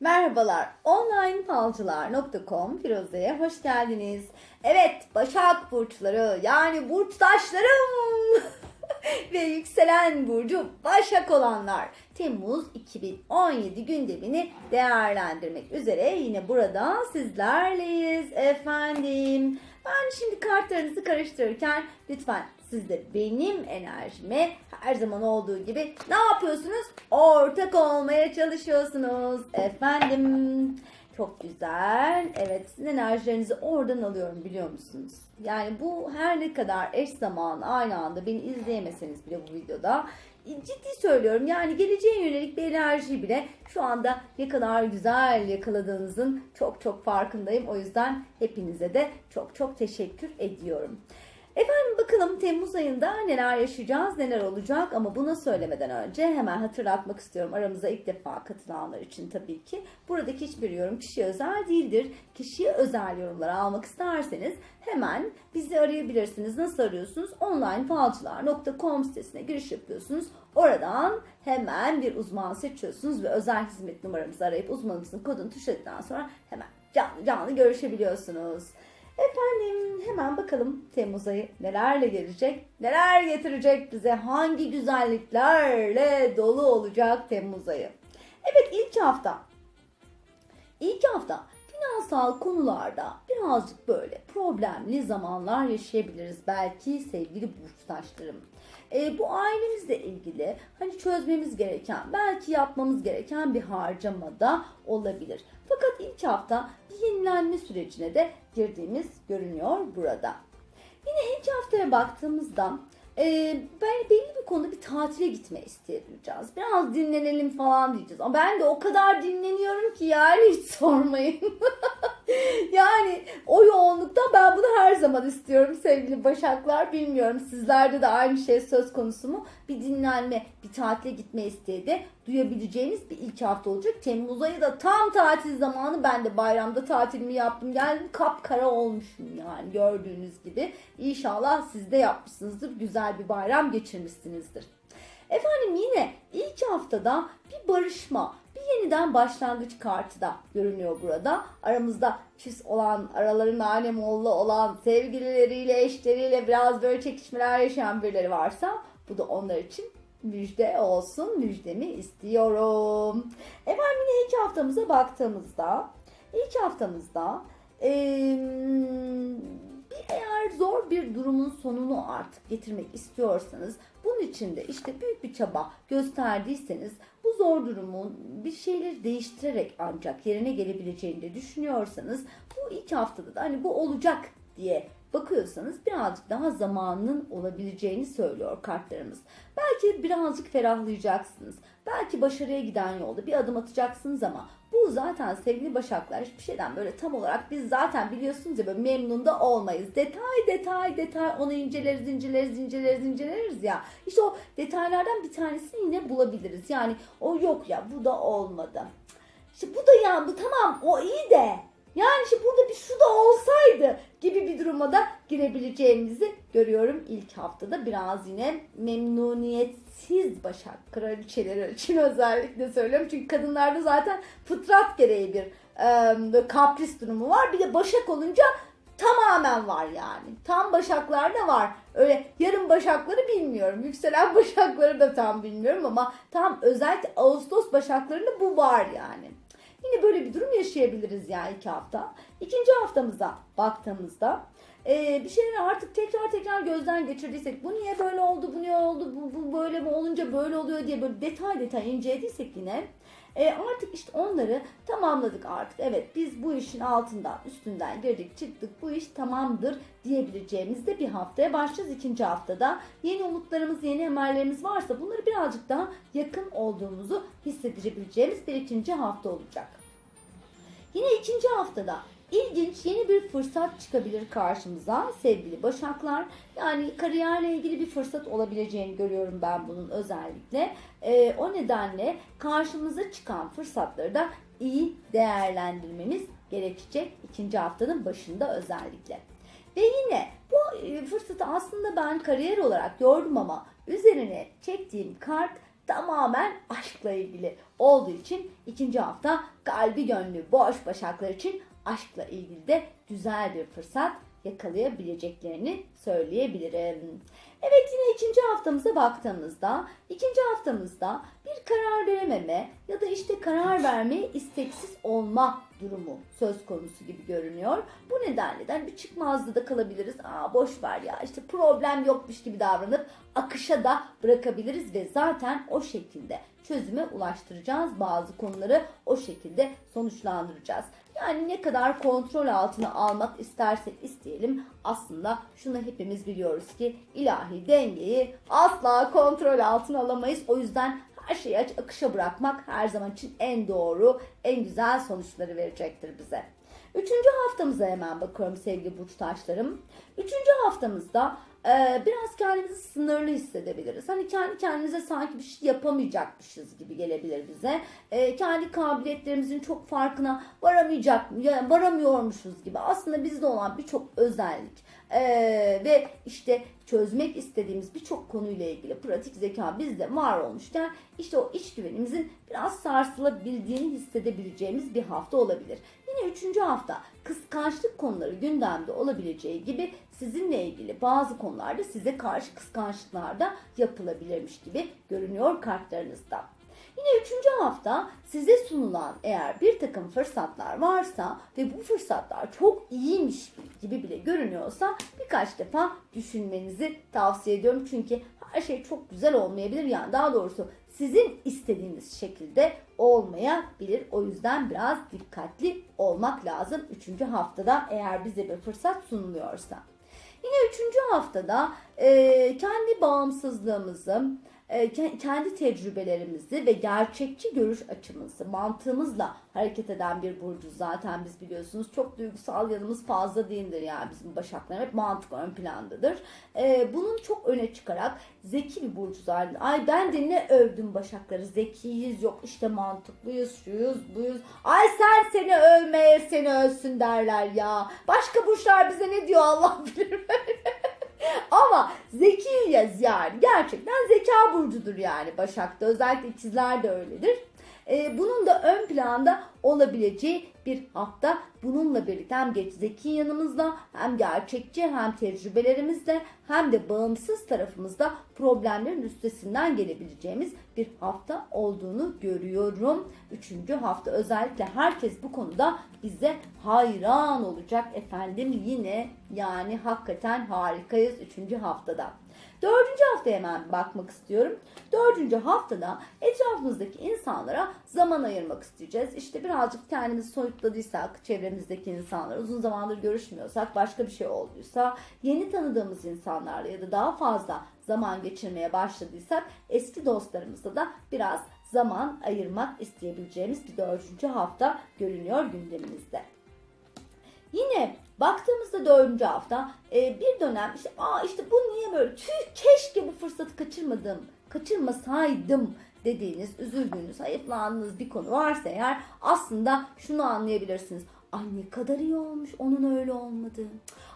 Merhabalar, onlinefalcılar.com Firuze'ye hoş geldiniz. Evet, Başak Burçları yani burçtaşlarım ve yükselen burcu Başak olanlar Temmuz 2017 gündemini değerlendirmek üzere yine burada sizlerleyiz efendim. Ben şimdi kartlarınızı karıştırırken lütfen siz de benim enerjime her zaman olduğu gibi ne yapıyorsunuz? Ortak olmaya çalışıyorsunuz efendim. Çok güzel. Evet sizin enerjilerinizi oradan alıyorum biliyor musunuz? Yani bu her ne kadar eş zamanlı aynı anda beni izleyemeseniz bile bu videoda ciddi söylüyorum yani geleceğe yönelik bir enerji bile şu anda ne kadar güzel yakaladığınızın çok çok farkındayım. O yüzden hepinize de çok çok teşekkür ediyorum. Efendim bakalım Temmuz ayında neler yaşayacağız, neler olacak ama buna söylemeden önce hemen hatırlatmak istiyorum aramıza ilk defa katılanlar için tabii ki. Buradaki hiçbir yorum kişiye özel değildir. Kişiye özel yorumlar almak isterseniz hemen bizi arayabilirsiniz. Nasıl arıyorsunuz? onlinefalcılar.com sitesine giriş yapıyorsunuz. Oradan hemen bir uzman seçiyorsunuz ve özel hizmet numaramızı arayıp uzmanımızın kodunu tuşladıktan sonra hemen canlı canlı görüşebiliyorsunuz. Efendim hemen bakalım Temmuz ayı nelerle gelecek, neler getirecek bize, hangi güzelliklerle dolu olacak Temmuz ayı. Evet ilk hafta. İlk hafta finansal konularda birazcık böyle problemli zamanlar yaşayabiliriz belki sevgili burçtaşlarım. E, bu ailemizle ilgili hani çözmemiz gereken, belki yapmamız gereken bir harcamada olabilir. Fakat ilk hafta bir yenilenme sürecine de girdiğimiz görünüyor burada. Yine ilk haftaya baktığımızda e, ben belli bir konuda bir tatile gitme isteyebileceğiz. Biraz dinlenelim falan diyeceğiz. Ama ben de o kadar dinleniyorum ki yani hiç sormayın. yani o yoğunlukta ben bunu her zaman istiyorum sevgili Başaklar. Bilmiyorum sizlerde de aynı şey söz konusu mu? Bir dinlenme, bir tatile gitme isteği de duyabileceğiniz bir ilk hafta olacak. Temmuz ayı da tam tatil zamanı. Ben de bayramda tatilimi yaptım. Geldim kapkara olmuşum yani gördüğünüz gibi. İnşallah siz de yapmışsınızdır. Güzel bir bayram geçirmişsinizdir. Efendim yine ilk haftada bir barışma, bir yeniden başlangıç kartı da görünüyor burada. Aramızda küs olan, araların alem oğlu olan, sevgilileriyle, eşleriyle biraz böyle çekişmeler yaşayan birileri varsa bu da onlar için müjde olsun. Müjdemi istiyorum. Efendim yine ilk haftamıza baktığımızda, ilk haftamızda eee, bir eğer zor bir durumun sonunu artık getirmek istiyorsanız bunun için de işte büyük bir çaba gösterdiyseniz zor durumun bir şeyleri değiştirerek ancak yerine gelebileceğini de düşünüyorsanız bu ilk haftada da hani bu olacak diye bakıyorsanız birazcık daha zamanının olabileceğini söylüyor kartlarımız. Belki birazcık ferahlayacaksınız. Belki başarıya giden yolda bir adım atacaksınız ama bu zaten sevgili başaklar hiçbir şeyden böyle tam olarak biz zaten biliyorsunuz ya böyle memnun da olmayız. Detay detay detay onu inceleriz inceleriz inceleriz inceleriz ya. İşte o detaylardan bir tanesini yine bulabiliriz. Yani o yok ya bu da olmadı. İşte bu da ya bu tamam o iyi de yani işte burada bir şu da olsaydı gibi bir duruma da girebileceğimizi görüyorum ilk haftada. Biraz yine memnuniyetsiz başak kraliçeleri için özellikle söylüyorum. Çünkü kadınlarda zaten fıtrat gereği bir e, kapris durumu var. Bir de başak olunca tamamen var yani. Tam başaklarda var. Öyle yarım başakları bilmiyorum. Yükselen başakları da tam bilmiyorum ama tam özellikle Ağustos başaklarında bu var yani. Yine böyle bir durum yaşayabiliriz yani iki hafta. İkinci haftamıza baktığımızda e, bir şeyleri artık tekrar tekrar gözden geçirdiysek bu niye böyle oldu, bu niye oldu, bu, bu böyle mi olunca böyle oluyor diye böyle detay detay incelediysek yine e, artık işte onları tamamladık artık. Evet biz bu işin altından üstünden girdik çıktık bu iş tamamdır diyebileceğimiz de bir haftaya başlayacağız. ikinci haftada yeni umutlarımız yeni emellerimiz varsa bunları birazcık daha yakın olduğumuzu hissedebileceğimiz bir ikinci hafta olacak. Yine ikinci haftada ilginç yeni bir fırsat çıkabilir karşımıza sevgili başaklar. Yani kariyerle ilgili bir fırsat olabileceğini görüyorum ben bunun özellikle. Ee, o nedenle karşımıza çıkan fırsatları da iyi değerlendirmemiz gerekecek ikinci haftanın başında özellikle. Ve yine bu e, fırsatı aslında ben kariyer olarak gördüm ama üzerine çektiğim kart tamamen aşkla ilgili olduğu için ikinci hafta kalbi gönlü boş başaklar için aşkla ilgili de güzel bir fırsat yakalayabileceklerini söyleyebilirim. Evet yine ikinci haftamıza baktığımızda ikinci haftamızda bir karar verememe ya da işte karar vermeye isteksiz olma durumu söz konusu gibi görünüyor. Bu nedenle de bir çıkmazda kalabiliriz. Aa boş ver ya işte problem yokmuş gibi davranıp akışa da bırakabiliriz ve zaten o şekilde çözüme ulaştıracağız. Bazı konuları o şekilde sonuçlandıracağız. Yani ne kadar kontrol altına almak istersek isteyelim aslında şunu hepimiz biliyoruz ki ilahi dengeyi asla kontrol altına alamayız. O yüzden her şeyi aç akışa bırakmak her zaman için en doğru, en güzel sonuçları verecektir bize. Üçüncü haftamıza hemen bakıyorum sevgili burç taşlarım. Üçüncü haftamızda e, biraz kendimizi sınırlı hissedebiliriz. Hani kendi kendimize sanki bir şey yapamayacakmışız gibi gelebilir bize. E, kendi kabiliyetlerimizin çok farkına varamayacak, yani varamıyormuşuz gibi. Aslında bizde olan birçok özellik e, ve işte çözmek istediğimiz birçok konuyla ilgili pratik zeka bizde var olmuşken işte o iç güvenimizin biraz sarsılabildiğini hissedebileceğimiz bir hafta olabilir. Yine üçüncü hafta kıskançlık konuları gündemde olabileceği gibi sizinle ilgili bazı konularda size karşı kıskançlıklar da yapılabilirmiş gibi görünüyor kartlarınızda. Yine üçüncü hafta size sunulan eğer bir takım fırsatlar varsa ve bu fırsatlar çok iyiymiş gibi bile görünüyorsa birkaç defa düşünmenizi tavsiye ediyorum. Çünkü her şey çok güzel olmayabilir. Yani daha doğrusu sizin istediğiniz şekilde olmayabilir. O yüzden biraz dikkatli olmak lazım. Üçüncü haftada eğer bize bir fırsat sunuluyorsa. Yine üçüncü haftada e, kendi bağımsızlığımızı, kendi tecrübelerimizi ve gerçekçi görüş açımızı, mantığımızla hareket eden bir burcu zaten biz biliyorsunuz. Çok duygusal yanımız fazla değildir yani bizim başaklar hep mantık ön plandadır. E, bunun çok öne çıkarak zeki bir burcu zaten. Ay ben de ne övdüm başakları zekiyiz yok işte mantıklıyız şuyuz buyuz. Ay sen seni övmeye seni ölsün derler ya. Başka burçlar bize ne diyor Allah bilir. Ama zekiyiz yani. Gerçekten zeka burcudur yani Başak'ta. Özellikle ikizler de öyledir. Ee, bunun da ön planda olabileceği bir hafta. Bununla birlikte hem geç zeki yanımızda hem gerçekçi hem tecrübelerimizle hem de bağımsız tarafımızda problemlerin üstesinden gelebileceğimiz bir hafta olduğunu görüyorum. Üçüncü hafta özellikle herkes bu konuda bize hayran olacak efendim. Yine yani hakikaten harikayız üçüncü haftada. Dördüncü haftaya hemen bakmak istiyorum. Dördüncü haftada etrafımızdaki insanlara zaman ayırmak isteyeceğiz. İşte birazcık kendimizi soyutladıysak, çevremizdeki insanlar, uzun zamandır görüşmüyorsak, başka bir şey olduysa, yeni tanıdığımız insanlarla ya da daha fazla zaman geçirmeye başladıysak, eski dostlarımızla da biraz zaman ayırmak isteyebileceğimiz bir dördüncü hafta görünüyor gündemimizde. Yine baktığımızda dördüncü hafta e, bir dönem işte aa işte bu niye böyle tüh keşke bu fırsatı kaçırmadım kaçırmasaydım dediğiniz üzüldüğünüz hayıflandığınız bir konu varsa eğer aslında şunu anlayabilirsiniz. Ay ne kadar iyi olmuş onun öyle olmadı.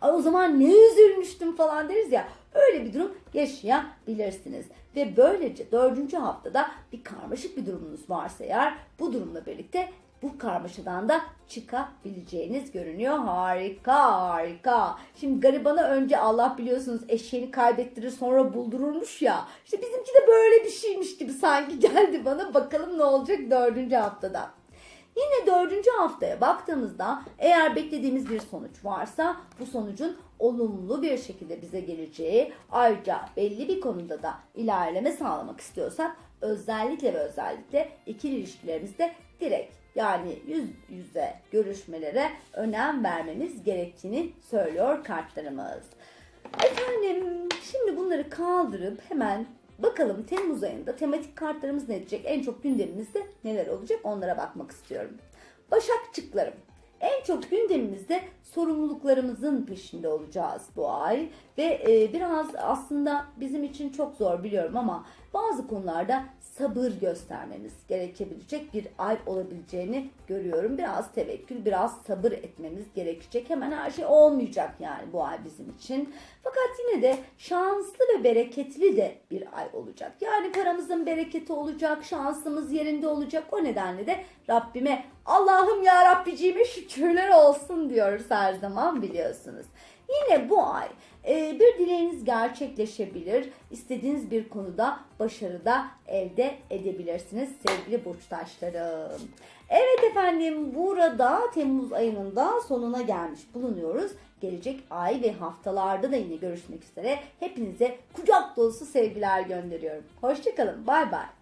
Ay o zaman ne üzülmüştüm falan deriz ya. Öyle bir durum yaşayabilirsiniz. Ve böylece dördüncü haftada bir karmaşık bir durumunuz varsa eğer bu durumla birlikte bu karmaşadan da çıkabileceğiniz görünüyor. Harika harika. Şimdi garibana önce Allah biliyorsunuz eşeğini kaybettirir sonra buldururmuş ya. İşte bizimki de böyle bir şeymiş gibi sanki geldi bana. Bakalım ne olacak dördüncü haftada. Yine dördüncü haftaya baktığımızda eğer beklediğimiz bir sonuç varsa bu sonucun olumlu bir şekilde bize geleceği ayrıca belli bir konuda da ilerleme sağlamak istiyorsak özellikle ve özellikle ikili ilişkilerimizde direkt yani yüz yüze görüşmelere önem vermemiz gerektiğini söylüyor kartlarımız. Efendim şimdi bunları kaldırıp hemen bakalım Temmuz ayında tematik kartlarımız ne diyecek? En çok gündemimizde neler olacak onlara bakmak istiyorum. Başakçıklarım. En çok gündemimizde sorumluluklarımızın peşinde olacağız bu ay ve e, biraz aslında bizim için çok zor biliyorum ama bazı konularda sabır göstermemiz gerekebilecek bir ay olabileceğini görüyorum. Biraz tevekkül, biraz sabır etmemiz gerekecek. Hemen her şey olmayacak yani bu ay bizim için. Fakat yine de şanslı ve bereketli de bir ay olacak. Yani paramızın bereketi olacak, şansımız yerinde olacak. O nedenle de Rabbime Allah'ım ya Rabbiciğime şükürler olsun diyoruz her zaman biliyorsunuz. Yine bu ay e, bir dileğiniz gerçekleşebilir. İstediğiniz bir konuda başarı da elde edebilirsiniz sevgili burçtaşlarım. Evet efendim burada Temmuz ayının da sonuna gelmiş bulunuyoruz. Gelecek ay ve haftalarda da yine görüşmek üzere. Hepinize kucak dolusu sevgiler gönderiyorum. Hoşçakalın. Bay bay.